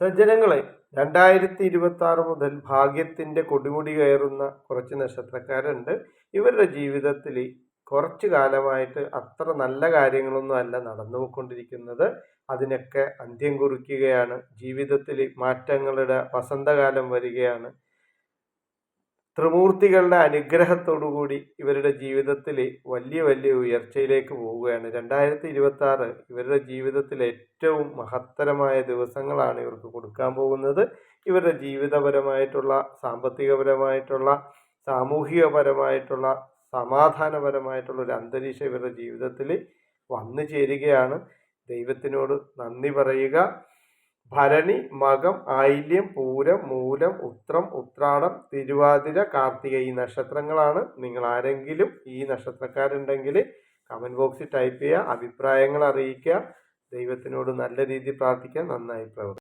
സജ്ജനങ്ങളെ രണ്ടായിരത്തി ഇരുപത്തി ആറ് മുതൽ ഭാഗ്യത്തിന്റെ കൊടിമുടി കയറുന്ന കുറച്ച് നക്ഷത്രക്കാരുണ്ട്. ഇവരുടെ ജീവിതത്തിൽ കുറച്ചു കാലമായിട്ട് അത്ര നല്ല കാര്യങ്ങളൊന്നും അല്ല നടന്നു പോയിക്കൊണ്ടിരിക്കുന്നത് അതിനൊക്കെ അന്ത്യം കുറിക്കുകയാണ്. ജീവിതത്തിൽ മാറ്റങ്ങളുടെ വസന്തകാലം വരികയാണ്. ത്രിമൂർത്തികളുടെ അനുഗ്രഹത്തോടുകൂടി ഇവരുടെ ജീവിതത്തിൽ വലിയ വലിയ ഉയർച്ചയിലേക്ക് പോവുകയാണ്. രണ്ടായിരത്തി ഇരുപത്തി ആറ് ഇവരുടെ ജീവിതത്തിൽ ഏറ്റവും മഹത്തരമായ ദിവസങ്ങളാണ് ഇവർക്ക് കൊടുക്കാൻ പോകുന്നത്. ഇവരുടെ ജീവിതപരമായിട്ടുള്ള സാമ്പത്തികപരമായിട്ടുള്ള സാമൂഹികപരമായിട്ടുള്ള സമാധാനപരമായിട്ടുള്ള ഒരു അന്തരീക്ഷം ഇവരുടെ ജീവിതത്തിൽ വന്നു ചേരുകയാണ്. ദൈവത്തിനോട് നന്ദി പറയുക. ഭരണി മകം ആയില്യം പൂരം മൂലം ഉത്രം ഉത്രാടം തിരുവാതിര കാർത്തിക ഈ നക്ഷത്രങ്ങളാണ്. നിങ്ങൾ ആരെങ്കിലും ഈ നക്ഷത്രക്കാരുണ്ടെങ്കിൽ കമന്റ് ബോക്സിൽ ടൈപ്പ് ചെയ്യുക അഭിപ്രായങ്ങൾ അറിയിക്കുക ദൈവത്തിനോട് നല്ല രീതിയിൽ പ്രാർത്ഥിക്കുക. നന്നായി പ്രവർത്തിക്കുക